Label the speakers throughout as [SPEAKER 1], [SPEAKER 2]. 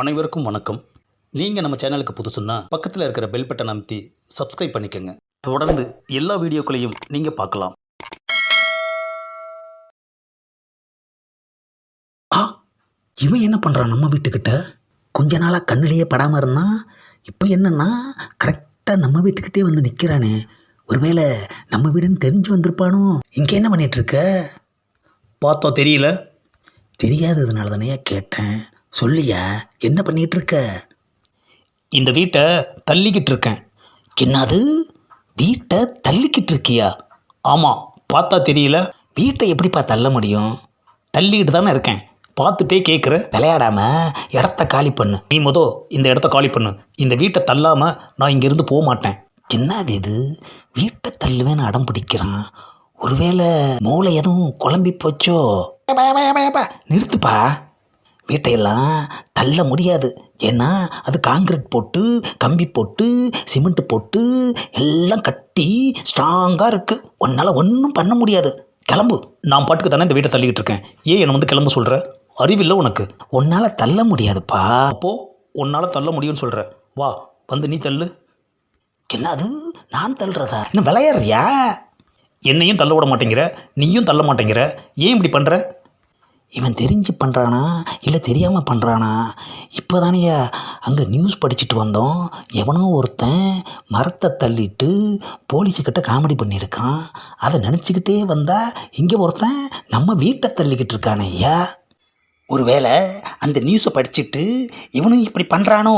[SPEAKER 1] அனைவருக்கும் வணக்கம். நீங்கள் நம்ம சேனலுக்கு புதுசுன்னா பக்கத்தில் இருக்கிற பெல் பட்டன் அமைத்தி சப்ஸ்கிரைப் பண்ணிக்கோங்க. தொடர்ந்து எல்லா வீடியோக்களையும் நீங்கள் பார்க்கலாம்.
[SPEAKER 2] ஆ இவன் என்ன பண்ணுறான் நம்ம வீட்டுக்கிட்ட? கொஞ்ச நாளாக கண்ணிலேயே படாமல் இருந்தான் இப்போ என்னன்னா கரெக்டாக நம்ம வீட்டுக்கிட்டே வந்து நிற்கிறானே ஒருவேளை நம்ம வீடுன்னு தெரிஞ்சு வந்திருப்பானோ? இங்கே என்ன பண்ணிகிட்ருக்க
[SPEAKER 1] பார்த்தோம் தெரியல.
[SPEAKER 2] தெரியாததுனால தானே கேட்டேன். சொல்லியா? என்ன பண்ணிட்டு இருக்க
[SPEAKER 1] இந்த வீட்டை தள்ளிக்கிட்டு இருக்கேன்
[SPEAKER 2] என்னது? வீட்டை தள்ளிக்கிட்டு இருக்கியா
[SPEAKER 1] ஆமாம் பார்த்தா தெரியல.
[SPEAKER 2] வீட்டை எப்படிப்பா தள்ள முடியும்?
[SPEAKER 1] தள்ளிக்கிட்டு தானே இருக்கேன். பார்த்துட்டே கேட்குற
[SPEAKER 2] விளையாடாம இடத்த காலி பண்ணு.
[SPEAKER 1] நீ மொதோ இந்த இடத்த காலி பண்ணு. இந்த வீட்டை தள்ளாமல் நான் இங்கேருந்து போக மாட்டேன்.
[SPEAKER 2] என்னது இது? வீட்டை தள்ளுவேன்னு அடம் பிடிக்கிறான். ஒருவேளை மூளை எதுவும் குழம்பி போச்சோ? நிறுத்துப்பா. வீட்டையெல்லாம் தள்ள முடியாது. ஏன்னா அது காங்கிரீட் போட்டு கம்பி போட்டு சிமெண்ட் போட்டு எல்லாம் கட்டி ஸ்ட்ராங்காக இருக்குது உன்னால் ஒன்றும் பண்ண முடியாது. கிளம்பு.
[SPEAKER 1] நான் பாட்டுக்கு தானே இந்த வீட்டை தள்ளிக்கிட்டு இருக்கேன். ஏன் என்னை வந்து கிளம்ப சொல்கிற அறிவில்லை உனக்கு.
[SPEAKER 2] உன்னால் தள்ள முடியாதுப்பா.
[SPEAKER 1] அப்போது உன்னால் தள்ள முடியும்னு சொல்கிற வா வந்து நீ தள்ளு.
[SPEAKER 2] என்னது நான் தள்ளுறதா? இன்னும் விளையாடுறியா?
[SPEAKER 1] என்னையும் தள்ள விட மாட்டேங்கிற? நீயும் தள்ள மாட்டேங்கிற? ஏன் இப்படி பண்ணுற
[SPEAKER 2] இவன் தெரிஞ்சு பண்ணுறானா இல்லை தெரியாமல் பண்ணுறானா இப்போ தானேயா அங்கே நியூஸ் படிச்சுட்டு வந்தோம். எவனோ ஒருத்தன் மரத்தை தள்ளிட்டு போலீஸுக்கிட்ட காமெடி பண்ணியிருக்கான். அதை நினச்சிக்கிட்டே வந்தால் இங்கே ஒருத்தன் நம்ம வீட்டை தள்ளிக்கிட்டு இருக்கானே ஐயா. ஒருவேளை அந்த நியூஸை படிச்சுட்டு இவனும் இப்படி பண்ணுறானோ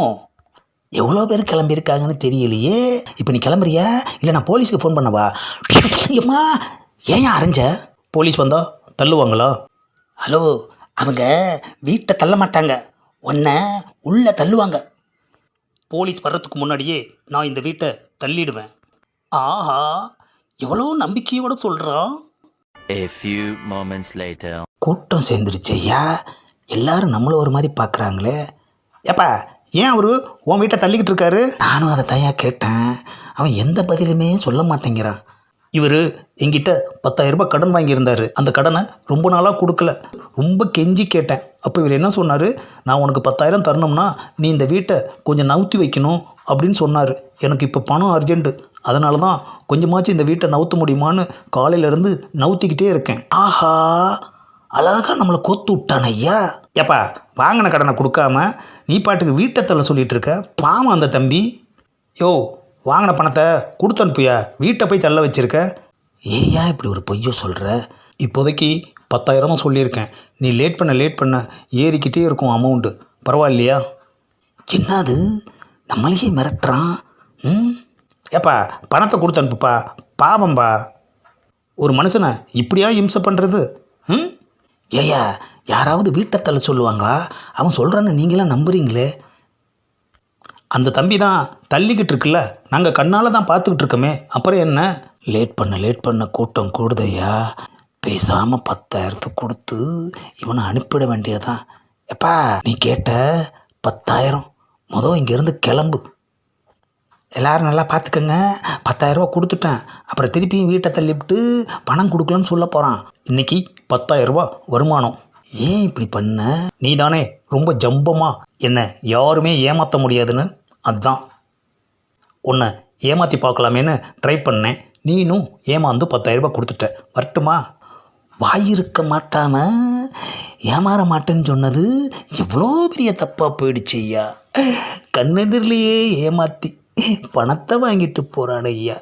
[SPEAKER 2] எவ்வளோ பேர் கிளம்பியிருக்காங்கன்னு தெரியலையே. இப்போ நீ கிளம்புறியா? இல்லை நான் போலீஸுக்கு ஃபோன் பண்ணவா? ஏம்மா ஏன் அரைஞ்ச?
[SPEAKER 1] போலீஸ் வந்தால் தள்ளுவாங்களோ?
[SPEAKER 2] ஹலோ அவங்க வீட்டை தள்ள மாட்டாங்க. உன்னை உள்ளே தள்ளுவாங்க.
[SPEAKER 1] போலீஸ் வர்றதுக்கு முன்னாடியே நான் இந்த வீட்டை தள்ளிடுவேன். ஆஹா எவ்வளோ நம்பிக்கையோடு சொல்கிறான்.
[SPEAKER 2] கூட்டம் சேர்ந்துருச்சு ஐயா எல்லாரும் நம்மள ஒரு மாதிரி பார்க்குறாங்களே.
[SPEAKER 1] ஏப்பா ஏன் அவரு உன் வீட்டை தள்ளிக்கிட்டு இருக்காரு?
[SPEAKER 2] நானும் அதை தயா கேட்டேன். அவன் எந்த பதிலுமே சொல்ல மாட்டேங்கிறான்.
[SPEAKER 1] இவர் எங்கிட்ட பத்தாயிரம் ரூபாய் கடன் வாங்கியிருந்தாரு. அந்த கடனை ரொம்ப நாளாக கொடுக்கல. ரொம்ப கெஞ்சி கேட்டேன். அப்போ இவர் என்ன சொன்னார்? நான் உனக்கு பத்தாயிரம் தரணும்னா நீ இந்த வீட்டை கொஞ்சம் நவுத்தி வைக்கணும் அப்படின்னு சொன்னார். எனக்கு இப்போ பணம் அர்ஜென்ட்டு அதனால தான் கொஞ்சமாச்சும் இந்த வீட்டை நவுத்த முடியுமான்னு காலையிலேருந்து நவுத்திக்கிட்டே இருக்கேன்.
[SPEAKER 2] ஆஹா! அழகாக நம்மளை கொத்து விட்டான் ஐயா.
[SPEAKER 1] ஏப்பா வாங்கின கடனை கொடுக்காம நீ பாட்டுக்கு வீட்டை தள்ள சொல்லிகிட்டு இருக்க? பாவம் அந்த தம்பி. யோ வாங்கின பணத்தை கொடுத்து அனுப்பியா? வீட்டை போய் தள்ள வச்சிருக்க?
[SPEAKER 2] ஏய்யா இப்படி ஒரு பொய்யை சொல்கிற
[SPEAKER 1] இப்போதைக்கு பத்தாயிரம் தான் சொல்லியிருக்கேன். நீ லேட் பண்ண லேட் பண்ண ஏறிக்கிட்டே இருக்கும் அமௌண்ட்டு பரவாயில்லையா?
[SPEAKER 2] என்னது? நம்மளையே மிரட்டுறான். ம்?
[SPEAKER 1] ஏப்பா பணத்தை கொடுத்து அனுப்புப்பா. பாவம்பா. ஒரு மனுஷனை இப்படியா இம்சை பண்ணுறது ம்?
[SPEAKER 2] ஏய்யா யாராவது வீட்டை தள்ள சொல்லுவாங்களா? அவன் சொல்கிறான்னு நீங்களாம் நம்புறீங்களே.
[SPEAKER 1] அந்த தம்பி தான் தள்ளிக்கிட்டு இருக்குல்ல நாங்கள் கண்ணால் தான் பார்த்துக்கிட்டு இருக்கோமே அப்புறம் என்ன?
[SPEAKER 2] லேட் பண்ண லேட் பண்ண கூட்டம் கூடுதையா? பேசாமல் பத்தாயிரத்தை கொடுத்து இவனை அனுப்பிட வேண்டியதான் எப்பா நீ கேட்ட பத்தாயிரம். மொதல் இங்கேருந்து கிளம்பு. எல்லாரும் நல்லா பார்த்துக்கங்க. பத்தாயிரரூபா கொடுத்துட்டேன். அப்புறம் திருப்பியும் வீட்டை தள்ளிவிட்டு பணம் கொடுக்கலன்னு சொல்ல போகிறான்
[SPEAKER 1] இன்னைக்கு பத்தாயிரரூபா வருமானம்.
[SPEAKER 2] ஏன் இப்படி பண்ண?
[SPEAKER 1] நீ தானே ரொம்ப ஜம்பமாக என்ன யாருமே ஏமாற்ற முடியாதுன்னு அதான். உன்னை ஏமாற்றி பார்க்கலாமேன்னு ட்ரை பண்ணேன். நீனும் ஏமாந்து பத்தாயிரம் ரூபாய் கொடுத்துட்ட. வரட்டுமா?
[SPEAKER 2] வாயிருக்க மாட்டாம? ஏமாற மாட்டேன்னு சொன்னது எவ்வளோ பெரிய தப்பாக போயிடுச்சு ஐயா. கண்ணெதிரிலேயே ஏமாற்றி பணத்தை வாங்கிட்டு போகிறான் ஐயா.